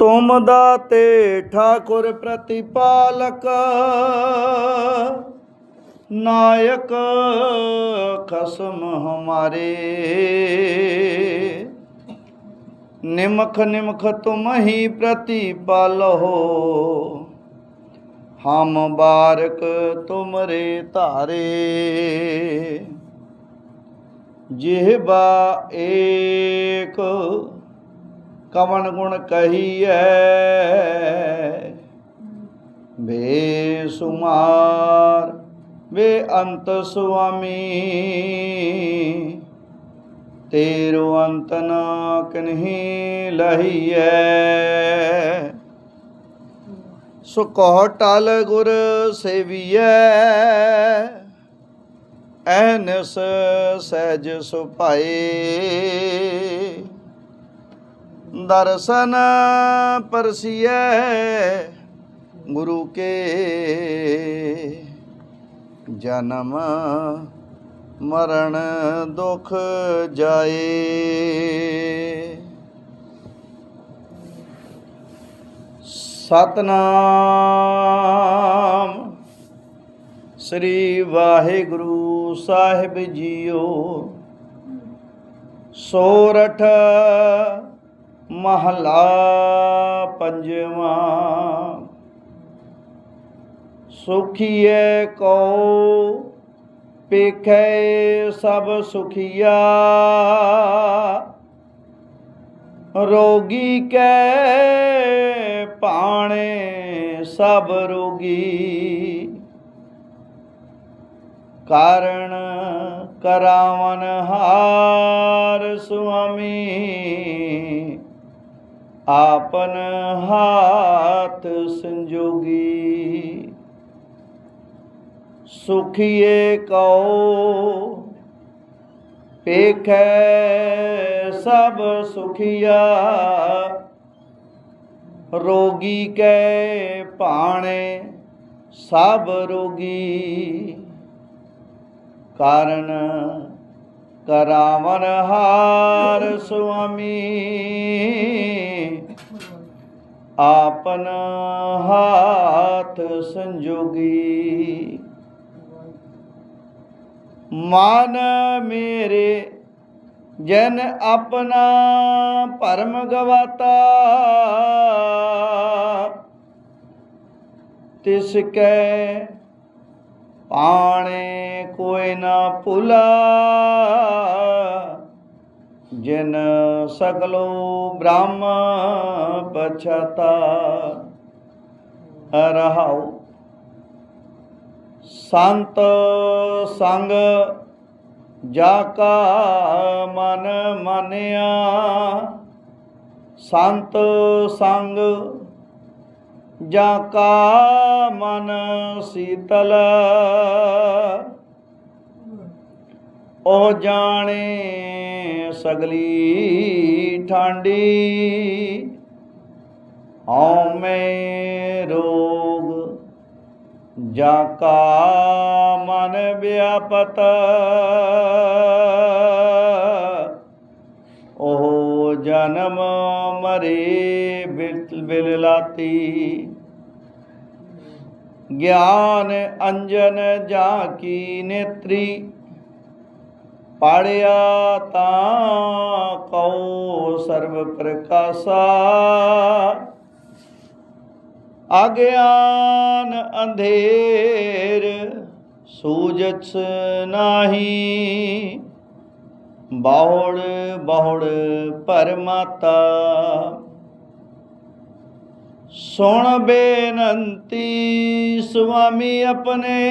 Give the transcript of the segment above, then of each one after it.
ਤੁਮ ਦਾਤੇ ਠਾਕੁਰ ਪ੍ਰਤੀਪਾਲਕ, ਨਾਇਕ ਖਸਮ ਹਮਾਰੇ। ਨਿਮਖ ਨਿਮਖ ਤੁਮ ਹੀ ਪ੍ਰਤੀਪਾਲੋ ਹਮ ਬਾਰਕ ਤੁਮਰੇ ਧਾਰੇ। ਜਿਹਬਾ ਏਕ ਕਵਨ ਗੁਣ ਕਹੀਐ। ਬੇਸੁਮਾਰ ਵੇ ਅੰਤ ਸੁਆਮੀ, ਤੇਰੋ ਅੰਤ ਨਾ ਕਨਹੀ ਲਹੀਐ। ਸੋ ਕਹ ਟਲ ਗੁਰ ਸੇਵੀਐ, ਐਨਸ ਸਹਿਜ ਸੁਭਾਏ। ਦਰਸ਼ਨ ਪਰਸੀਐ ਗੁਰੂ ਕੇ ਜਨਮ ਮਰਨ ਦੁਖ ਜਾਏ। ਸਤਨਾਮ ਸ੍ਰੀ ਵਾਹਿਗੁਰੂ ਸਾਹਿਬ ਜੀਓ। ਸੋਰਠ ਮਹਲਾ ਪੰਜਵਾਂ। ਸੁਖੀਏ ਕੋ ਪੇਖੈ ਸਭ ਸੁਖੀਆ। ਰੋਗੀ ਕੈ ਪਾਣੇ ਸਭ ਰੋਗੀ। ਕਾਰਣ ਕਰਾਵਨ ਹਾਰ ਸੁਆਮੀ। ਆਪਨ ਹਾਥ ਸੰਜੋਗੀ। ਸੁਖੀਏ ਕਉ ਪੇਖੈ ਸਭ ਸੁਖੀਆ। ਰੋਗੀ ਕੈ ਭਾਣੇ, ਸਭ ਰੋਗੀ। ਕਾਰਨ ਕਰਾਵਨ ਹਾਰ ਸੁਆਮੀ। ਆਪਨ ਹਾਥ ਸੰਜੋਗੀ। ਮਨ ਮੇਰੇ, ਜਨ ਆਪਣਾ ਭਰਮ ਗਵਾਤਾ। ਤਿਸ ਕੈ ਪਾਣੇ ਕੋਈ ਨਾ ਭੁਲਾ। ਜਿਨ ਸਗਲੋ ਬ੍ਰਹਮ ਪਛਤਾ ਰਹਾਉ ਸੰਤ ਸੰਗ ਜਾ ਕਾ ਮਨ ਮਾਨਿਆ, ਸੰਤ ਸੰਗ ਜਾ ਕਾ ਮਨ ਸੀਤਲ ਉਹ ਜਾਣੇ ਸਗਲੀ ਠਾਂਡੀ। ਹਉਮੈ ਰੋਗ ਜਾ ਕਾ ਮਨ ਵਿਆਪਤ। ਉਹ ਜਨਮ ਮਰੇ ਬਿਲ ਬਿਲ ਲਾਤੀ ਗਿਆਨ ਅੰਜਨ ਜਾ ਕੀ ਨੇਤਰੀ। ਪਾੜਿਆ ਤਾਂ ਕਉ ਸਰਬ ਪ੍ਰਕਾਸ਼ਾ। ਅਗਿਆਨ ਅੰਧੇਰ ਸੂਜਤ ਨਾਹੀ। ਬਾਉੜ ਬਾਉੜ ਪਰਮਾਤਾ ਸੁਣ ਬੇਨੰਤੀ ਸੁਆਮੀ ਆਪਣੇ।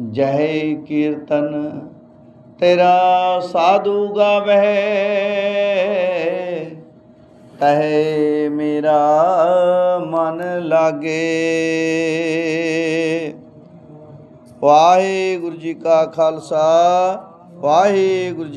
ਜੈ ਕੀਰਤਨ, ਤੇਰਾ ਸਾਧੂ ਗਾਵੇ ਤਹਿ ਮੇਰਾ ਮਨ ਲਾਗੇ। ਵਾਹਿਗੁਰੂ ਜੀ ਕਾ ਖਾਲਸਾ, ਵਾਹਿਗੁਰੂ ਜੀ